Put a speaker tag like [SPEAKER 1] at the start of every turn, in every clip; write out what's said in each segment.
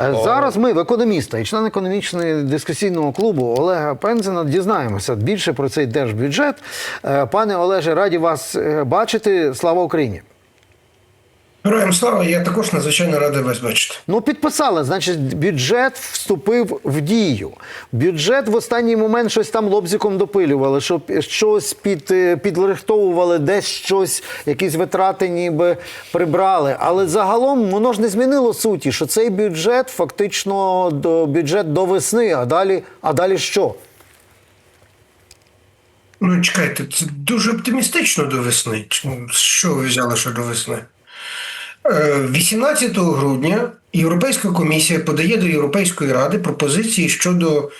[SPEAKER 1] Е, Зараз ми в економіста і член економічного дискусійного клубу Олега Пензена дізнаємося більше про цей держбюджет. Е, Пане Олеже, раді вас е, бачити. Слава Україні!
[SPEAKER 2] Героям слава, я також надзвичайно радий вас бачити.
[SPEAKER 1] Ну, підписали, значить, бюджет вступив в дію. Бюджет в останній момент щось там лобзиком допилювали, щоб щось під, е, підрихтовували, десь щось, якісь витрати ніби прибрали. Але загалом воно ж не змінило суті, що цей бюджет фактично до, бюджет до весни, а далі, а далі що?
[SPEAKER 2] Ну, чекайте, це дуже оптимістично до весни. Що ви взяли, що до весни? Е, 18 грудня Європейська комісія подає до Європейської ради пропозиції щодо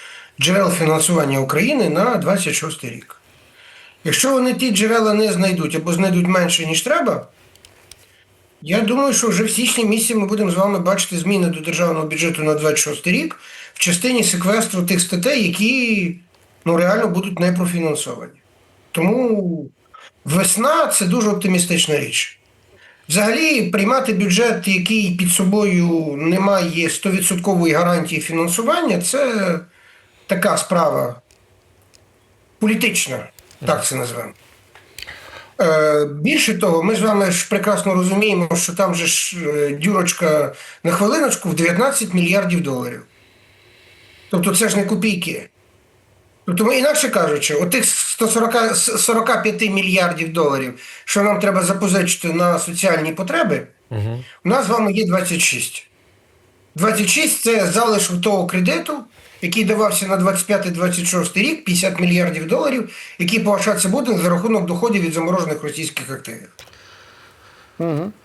[SPEAKER 2] джерел фінансування України на 26 рік. Якщо вони ті джерела не знайдуть або знайдуть менше, ніж треба, я думаю, що вже в січні місяці ми будемо з вами бачити зміни до державного бюджету на 26 рік в частині секвестру тих статей, які ну, реально будуть не профінансовані. Тому весна це дуже оптимістична річ. Взагалі, приймати бюджет, який під собою не має 100% гарантії фінансування, це така справа політична, так це назвемо. Е, Більше того, ми з вами ж прекрасно розуміємо, що там же ж е, дюрочка на хвилиночку в 19 мільярдів доларів. Тобто це ж не копійки. Тобто, інакше кажучи, отих 140, с- 45 мільярдів доларів, що нам треба запозичити на соціальні потреби, у нас з вами є 26. 26 це залишок того кредиту, який давався на 25-26 рік, 50 мільярдів доларів, який погашатися буде за рахунок доходів від заморожених російських активів.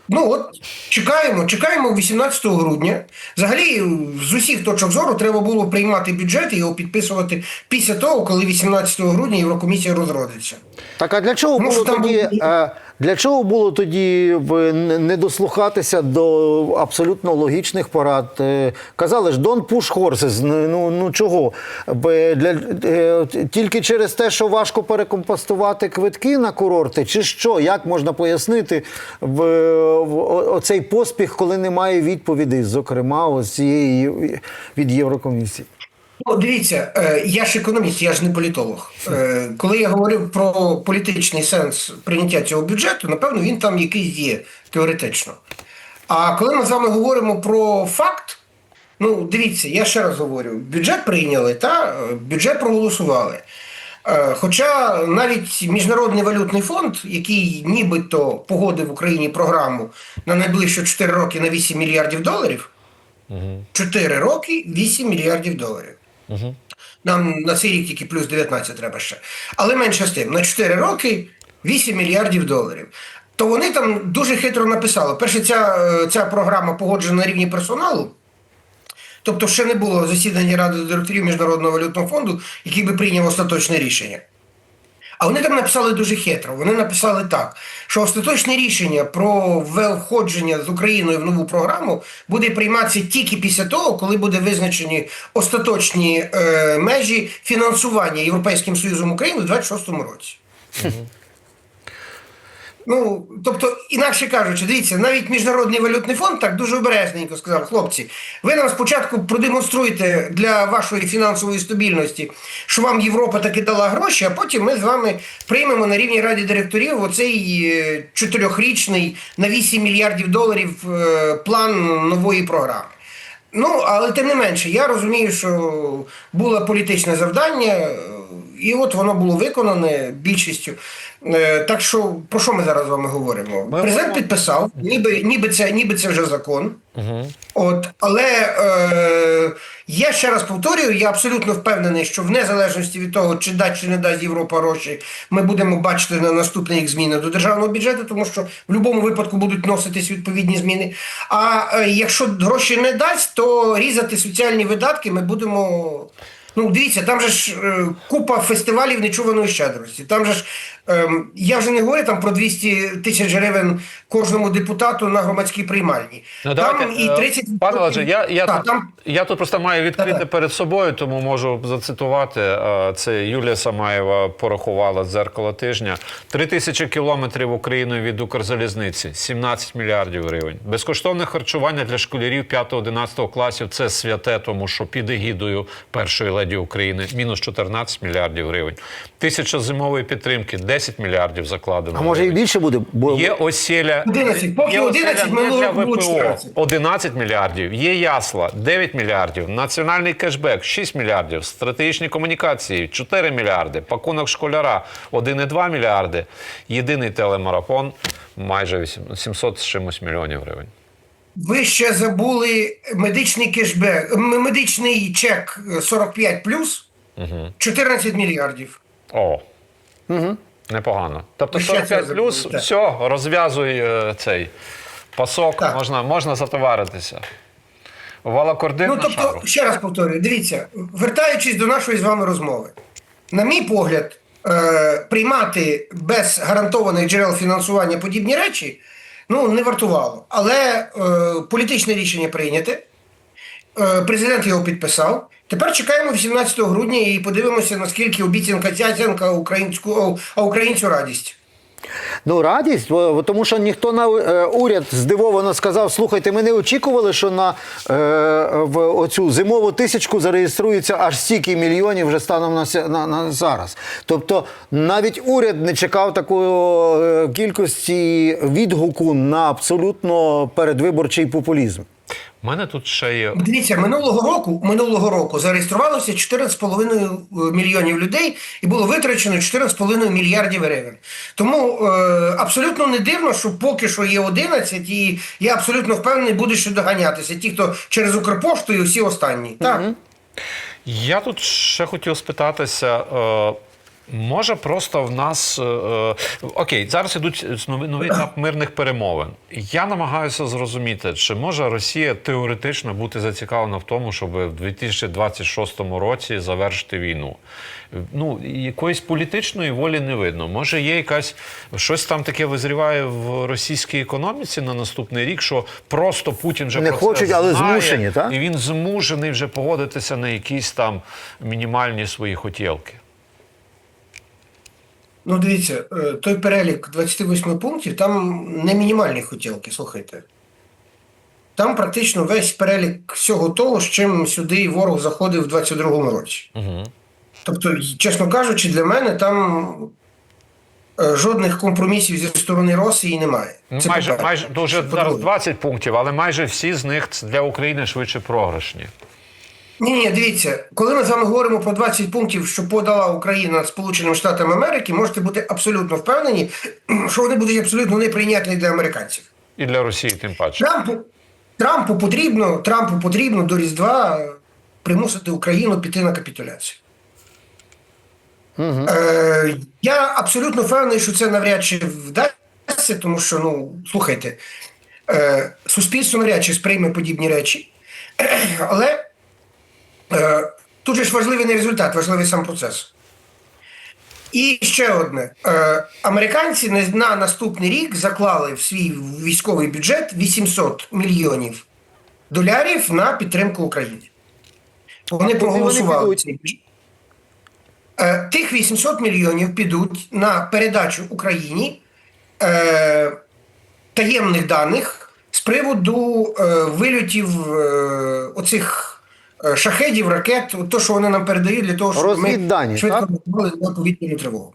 [SPEAKER 2] Ну от чекаємо, чекаємо 18 грудня. Взагалі, з усіх точок зору треба було приймати бюджет і його підписувати після того, коли 18 грудня Єврокомісія розродиться.
[SPEAKER 1] Так а для чого
[SPEAKER 2] Тому
[SPEAKER 1] було тоді? е, Для чого було тоді не дослухатися до абсолютно логічних порад? Е, Казали ж don't push horses. Ну, ну, чого? Для, е, тільки через те, що важко перекомпостувати квитки на курорти, чи що? Як можна пояснити в, оцей поспіх, коли немає відповідей, зокрема, ось цієї від Єврокомісії?
[SPEAKER 2] Ну, дивіться, е, я ж економіст, я ж не політолог. Е, Коли я говорив про політичний сенс прийняття цього бюджету, напевно, він там якийсь є теоретично. А коли ми з вами говоримо про факт, ну дивіться, я ще раз говорю: бюджет прийняли, та е, бюджет проголосували. Е, Хоча навіть Міжнародний валютний фонд, який нібито погодив в Україні програму на найближчі 4 роки на 8 мільярдів доларів, 4 роки 8 мільярдів доларів. Нам на цей рік тільки плюс 19 треба ще. Але менше з тим, на 4 роки 8 мільярдів доларів. То вони там дуже хитро написали. Перше, ця, е, ця програма погоджена на рівні персоналу. Тобто ще не було засідання Ради директорів Міжнародного валютного фонду, який би прийняв остаточне рішення. А вони там написали дуже хитро. Вони написали так, що остаточне рішення про входження з Україною в нову програму буде прийматися тільки після того, коли буде визначені остаточні е, межі фінансування Європейським Союзом України у 26-му році. Ну, тобто, інакше кажучи, дивіться, навіть Міжнародний валютний фонд так дуже обережненько сказав, хлопці, ви нам спочатку продемонструєте для вашої фінансової стабільності, що вам Європа таки дала гроші, а потім ми з вами приймемо на рівні раді директорів оцей е, чотирьохрічний на 8 мільярдів доларів е, план нової програми. Ну, але тим не менше, я розумію, що було політичне завдання, е, і от воно було виконане більшістю. Е, Так що про що ми зараз з вами говоримо? Президент підписав, ніби, ніби, це, ніби це вже закон. От, але е, я ще раз повторюю, я абсолютно впевнений, що в незалежності від того, чи дасть чи не дасть Європа гроші, ми будемо бачити на наступний рік зміни до державного бюджету, тому що в будь-якому випадку будуть носитись відповідні зміни. А е, якщо гроші не дасть, то різати соціальні видатки ми будемо. Ну, дивіться, там же ж е, купа фестивалів нечуваної щедрості. Там же ж ем, я вже не говорю там про 200 тисяч гривень кожному депутату на громадській приймальні.
[SPEAKER 3] Ну,
[SPEAKER 2] там
[SPEAKER 3] давайте,
[SPEAKER 2] і
[SPEAKER 3] е,
[SPEAKER 2] 30
[SPEAKER 3] Пане Олеже, я, я,
[SPEAKER 2] Так,
[SPEAKER 3] тут,
[SPEAKER 2] там
[SPEAKER 3] я тут просто маю відкрити
[SPEAKER 2] Так.
[SPEAKER 3] перед собою, тому можу зацитувати. Е, Це Юлія Самаєва порахувала дзеркало тижня. Три тисячі кілометрів Україною від Укрзалізниці, 17 мільярдів гривень. Безкоштовне харчування для школярів 5-11 класів це святе, тому що під егідою першої леді України мінус 14 мільярдів гривень. Тисяча зимової підтримки, 10 мільярдів закладено.
[SPEAKER 1] А може і більше буде? Бо
[SPEAKER 3] Є оселя,
[SPEAKER 2] 11, поки
[SPEAKER 3] є
[SPEAKER 2] 11,
[SPEAKER 3] оселя не
[SPEAKER 2] минулого
[SPEAKER 3] для
[SPEAKER 2] року було
[SPEAKER 3] ВПО
[SPEAKER 2] 14.
[SPEAKER 3] 11 мільярдів, є ясла 9 мільярдів, національний кешбек 6 мільярдів, стратегічні комунікації 4 мільярди, пакунок школяра 1,2 мільярди, єдиний телемарафон майже 700 з чимось мільйонів гривень.
[SPEAKER 2] ви ще забули медичний кешбек, медичний чек е, 45 плюс 14 мільярдів.
[SPEAKER 3] О, непогано. Тобто
[SPEAKER 2] Ви
[SPEAKER 3] 45 плюс,
[SPEAKER 2] так.
[SPEAKER 3] все, розв'язуй е, цей пасок,
[SPEAKER 2] Так.
[SPEAKER 3] можна, можна затоваритися. Валакордин
[SPEAKER 2] Ну тобто,
[SPEAKER 3] шару.
[SPEAKER 2] ще раз повторюю, дивіться, вертаючись до нашої з вами розмови, на мій погляд, е, приймати без гарантованих джерел фінансування подібні речі ну не вартувало. Але е, політичне рішення прийняте. Е, Президент його підписав. Тепер чекаємо 18 грудня і подивимося, наскільки обіцянка цяцянка українську, а українцю радість.
[SPEAKER 1] Ну, радість, тому що ніхто на е, уряд здивовано сказав: слухайте, ми не очікували, що на е, в оцю зимову тисячку зареєструється аж стільки мільйонів вже станом на, на, на зараз. Тобто навіть уряд не чекав такої е, кількості відгуку на абсолютно передвиборчий популізм.
[SPEAKER 3] У мене тут ще є
[SPEAKER 2] Дивіться, минулого року минулого року зареєструвалося 14,5 мільйонів людей і було витрачено 14,5 мільярдів гривень. Тому е, абсолютно не дивно, що поки що є 11, і я абсолютно впевнений, буде ще доганятися. Ті, хто через Укрпошту і всі останні. Так.
[SPEAKER 3] Я тут ще хотів спитатися. Е, може, просто в нас. Е, е, окей, зараз ідуть новий, новий етап мирних перемовин. Я намагаюся зрозуміти, чи може Росія теоретично бути зацікавлена в тому, щоб в 2026 році завершити війну. Ну, якоїсь політичної волі не видно. Може, є якась щось там таке визріває в російській економіці на наступний рік, що просто Путін вже
[SPEAKER 1] Не
[SPEAKER 3] про це
[SPEAKER 1] але
[SPEAKER 3] знає,
[SPEAKER 1] змушені, так?
[SPEAKER 3] і він змушений вже погодитися на якісь там мінімальні свої хотілки.
[SPEAKER 2] Ну, дивіться, е, той перелік 28 пунктів, там не мінімальні хотілки, слухайте. Там практично весь перелік всього того, з чим сюди ворог заходив в 22-му році.
[SPEAKER 3] Угу.
[SPEAKER 2] Тобто, чесно кажучи, для мене там е, жодних компромісів зі сторони Росії немає. Це
[SPEAKER 3] майже майже дуже зараз 20 пунктів, але майже всі з них для України швидше програшні.
[SPEAKER 2] Ні, ні, дивіться, коли ми з вами говоримо про 20 пунктів, що подала Україна Сполученим Штатам Америки, можете бути абсолютно впевнені, що вони будуть абсолютно неприйнятні для американців.
[SPEAKER 3] І для Росії тим паче.
[SPEAKER 2] Трампу, Трампу потрібно, Трампу потрібно до Різдва примусити Україну піти на капітуляцію. Е, я абсолютно впевнений, що це навряд чи вдасться, тому що, ну, слухайте, е, суспільство навряд чи сприйме подібні речі. Але тут же ж важливий не результат, важливий сам процес. І ще одне: Е, американці на- на наступний рік заклали в свій військовий бюджет 800 мільйонів долярів на підтримку України. Вони проголосували. Е, Тих 800 мільйонів підуть на передачу Україні е, таємних даних з приводу е, вильотів е, оцих е, шахедів, ракет, то, що вони нам передають для того, щоб ми швидко на повітряну тривогу.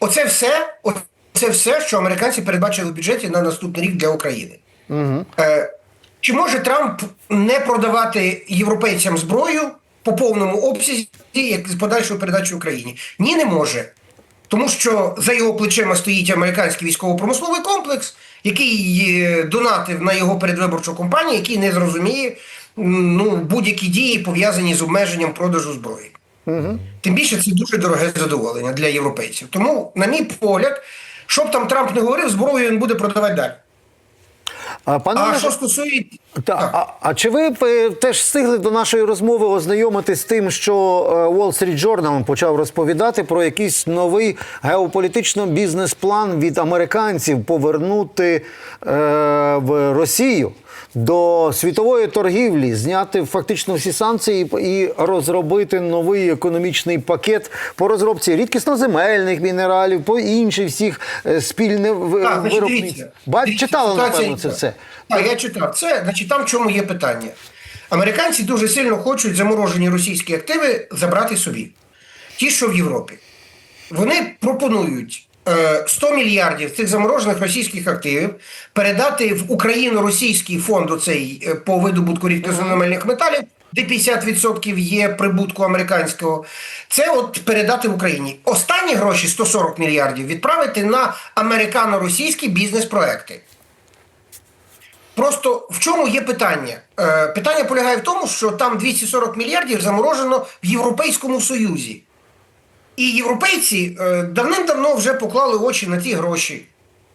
[SPEAKER 2] Оце все, оце все, що американці передбачили в бюджеті на наступний рік для України. Е, чи може Трамп не продавати європейцям зброю по повному обсязі, як з подальшою передачею Україні? Ні, не може. Тому що за його плечима стоїть американський військово-промисловий комплекс, який е, донатив на його передвиборчу кампанію, який не зрозуміє ну, будь-які дії пов'язані з обмеженням продажу зброї. Тим більше це дуже дороге задоволення для європейців. Тому, на мій погляд, щоб там Трамп не говорив, зброю він буде продавати далі.
[SPEAKER 1] А, пане
[SPEAKER 2] А що стосується
[SPEAKER 1] та, а, а чи ви е, теж встигли до нашої розмови ознайомитись з тим, що е, Wall Street Journal почав розповідати про якийсь новий геополітично-бізнес-план від американців повернути е, в Росію до світової торгівлі, зняти фактично всі санкції і розробити новий економічний пакет по розробці рідкісноземельних мінералів, по інших всіх е, спільних в-
[SPEAKER 2] Так,
[SPEAKER 1] виробництв.
[SPEAKER 2] дивіться.
[SPEAKER 1] Ба-
[SPEAKER 2] Дивіться,
[SPEAKER 1] Читали, напевно, це все.
[SPEAKER 2] Так, я читав. Це, значить, там в чому є питання. Американці дуже сильно хочуть заморожені російські активи забрати собі. Ті, що в Європі. Вони пропонують 100 мільярдів цих заморожених російських активів передати в Україну російський фонд оцей е, по видобутку рідкоземельних металів, де 50% є прибутку американського. Це от передати в Україні. Останні гроші 140 мільярдів відправити на американо-російські бізнес-проекти. Просто в чому є питання? Е, питання полягає в тому, що там 240 мільярдів заморожено в Європейському Союзі. І європейці е, давним-давно вже поклали очі на ті гроші.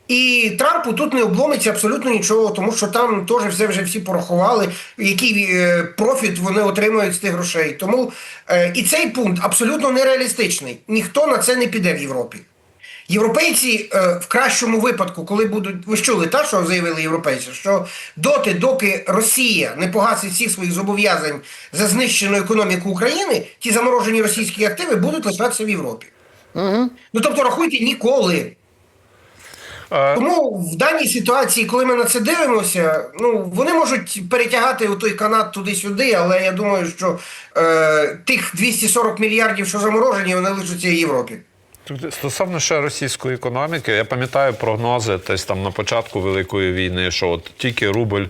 [SPEAKER 2] І Трампу тут не обломиться абсолютно нічого, тому що там теж все вже всі порахували, який е, профіт вони отримують з тих грошей. Тому е, і цей пункт абсолютно нереалістичний. Ніхто на це не піде в Європі. Європейці е, в кращому випадку, коли будуть. Ви ж чули, та, що заявили європейці, що доти, доки Росія не погасить всіх своїх зобов'язань за знищену економіку України, ті заморожені російські активи будуть лишатися в Європі. Угу. Ну тобто, рахуйте ніколи.
[SPEAKER 3] Е,
[SPEAKER 2] Тому в даній ситуації, коли ми на це дивимося, ну вони можуть перетягати у той канат туди-сюди, але я думаю, що е, тих 240 мільярдів, що заморожені, вони лишаться в Європі.
[SPEAKER 3] Стосовно ще російської економіки, я пам'ятаю прогнози десь там на початку Великої війни, що от тільки рубль,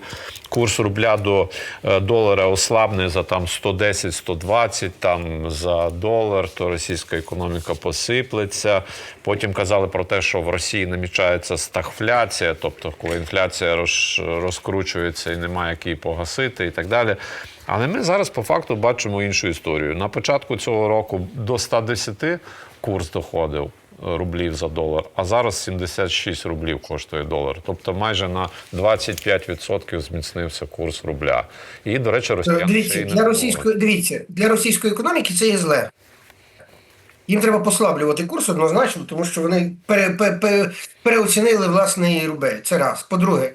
[SPEAKER 3] курс рубля до е, долара ослабне за там 110-120 там за долар, то російська економіка посиплеться. Потім казали про те, що в Росії намічається стагфляція, тобто коли інфляція роз, розкручується і немає як її погасити і так далі. Але ми зараз по факту бачимо іншу історію. На початку цього року до 110 курс доходив е, рублів за долар, а зараз 76 рублів коштує долар. Тобто майже на 25% зміцнився курс рубля. І, до речі, росіяни
[SPEAKER 2] Дивіться, для російської дивіться, для російської економіки це є зле. Їм треба послаблювати курс однозначно, тому що вони пере, пере, пере, переоцінили власний рубель. Це раз. По-друге,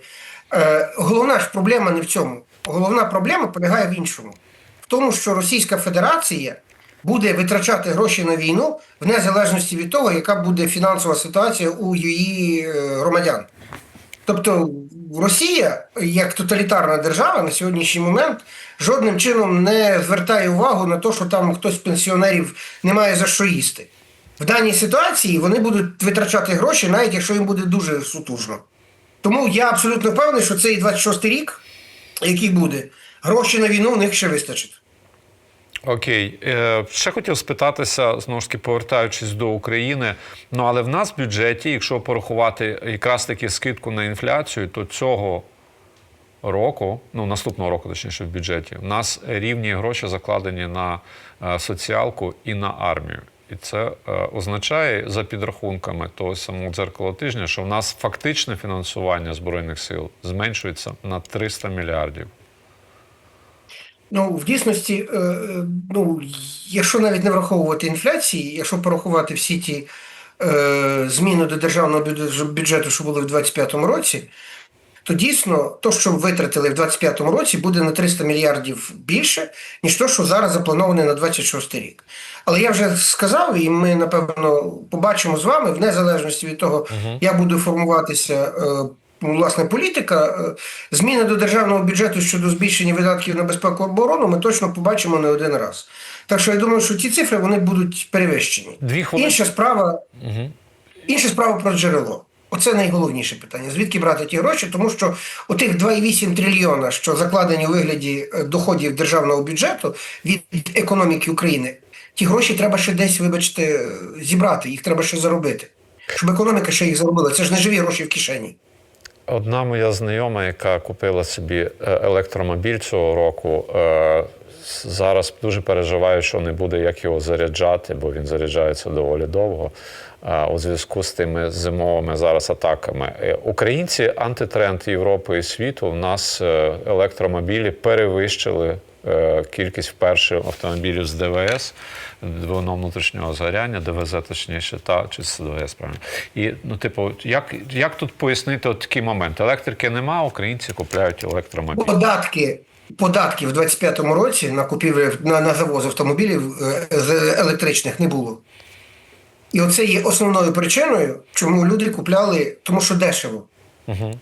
[SPEAKER 2] е, головна ж проблема не в цьому. Головна проблема полягає в іншому: в тому, що Російська Федерація буде витрачати гроші на війну в незалежності від того, яка буде фінансова ситуація у її е, громадян. Тобто Росія, як тоталітарна держава, на сьогоднішній момент жодним чином не звертає увагу на те, що там хтось з пенсіонерів не має за що їсти. В даній ситуації вони будуть витрачати гроші, навіть якщо їм буде дуже сутужно. Тому я абсолютно впевнений, що цей 26 рік, який буде, гроші на війну в них ще вистачить.
[SPEAKER 3] Окей, Е, ще хотів спитатися, знову ж таки, повертаючись до України. Ну але в нас в бюджеті, якщо порахувати якраз таки скидку на інфляцію, то цього року, ну наступного року, точніше, в бюджеті, в нас рівні гроші закладені на е, соціалку і на армію. І це е, означає за підрахунками того самого дзеркала тижня, що в нас фактичне фінансування збройних сил зменшується на 300 мільярдів.
[SPEAKER 2] Ну, в дійсності, е, е, ну, якщо навіть не враховувати інфляції, якщо порахувати всі ті е, зміни до державного бюджету- бюджету, що були в 2025 році, то дійсно то, що витратили в 2025 році, буде на 300 мільярдів більше, ніж то, що зараз заплановане на 26 рік. Але я вже сказав, і ми напевно побачимо з вами, в незалежності від того, як буде формуватися. Ну, Власне, політика, е, зміни до державного бюджету щодо збільшення видатків на безпеку оборону ми точно побачимо не один раз. Так що я думаю, що ці цифри вони будуть перевищені.
[SPEAKER 3] Дві хвилини.
[SPEAKER 2] Інша справа, інша справа про джерело. Оце найголовніше питання. Звідки брати ті гроші? Тому що отих 2,8 трильйона, що закладені у вигляді е, доходів державного бюджету від економіки України, ті гроші треба ще десь, вибачте, е, зібрати, їх треба ще заробити. Щоб економіка ще їх заробила. Це ж не живі гроші в кишені.
[SPEAKER 3] Одна моя знайома, яка купила собі е, електромобіль цього року, е, зараз дуже переживає, що не буде як його заряджати, бо він заряджається доволі довго. е, У зв'язку з тими зимовими зараз атаками. Українці антитренд Європи і світу. В нас електромобілі перевищили кількість вперше автомобілів з ДВС, двигуном внутрішнього згоряння, ДВЗ точніше, та чи з ДВС, правильно. І ну, типу, як, як тут пояснити от такий момент? Електрики нема, українці купляють електромобілі.
[SPEAKER 2] Податки, податки в 25-му році на купівлю на, на завоз автомобілів е, з електричних не було. І оце є основною причиною, чому люди купляли, тому що дешево.
[SPEAKER 3] Угу.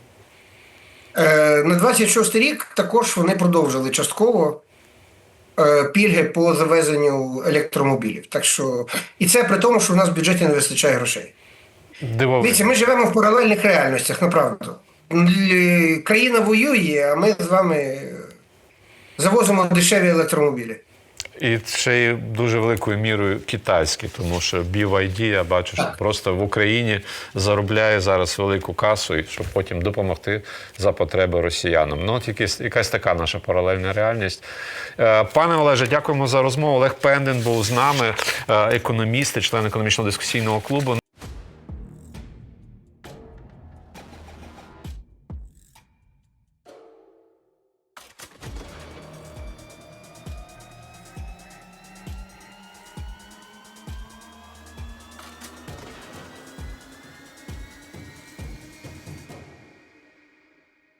[SPEAKER 2] Е, на 26 рік також вони продовжили частково е, пільги по завезенню електромобілів. Так що, і це при тому, що в нас в бюджеті не вистачає грошей. Дивіться, ми живемо в паралельних реальностях, направду. Країна воює, а ми з вами завозимо дешеві електромобілі.
[SPEAKER 3] І ще й дуже великою мірою китайські, тому що BYD, я бачу, що просто в Україні заробляє зараз велику касу, щоб потім допомогти за потреби росіянам. Ну, от якась, якась така наша паралельна реальність. Е, Пане Олеже, дякуємо за розмову. Олег Пенден був з нами, е, економіст і член економічно-дискусійного клубу.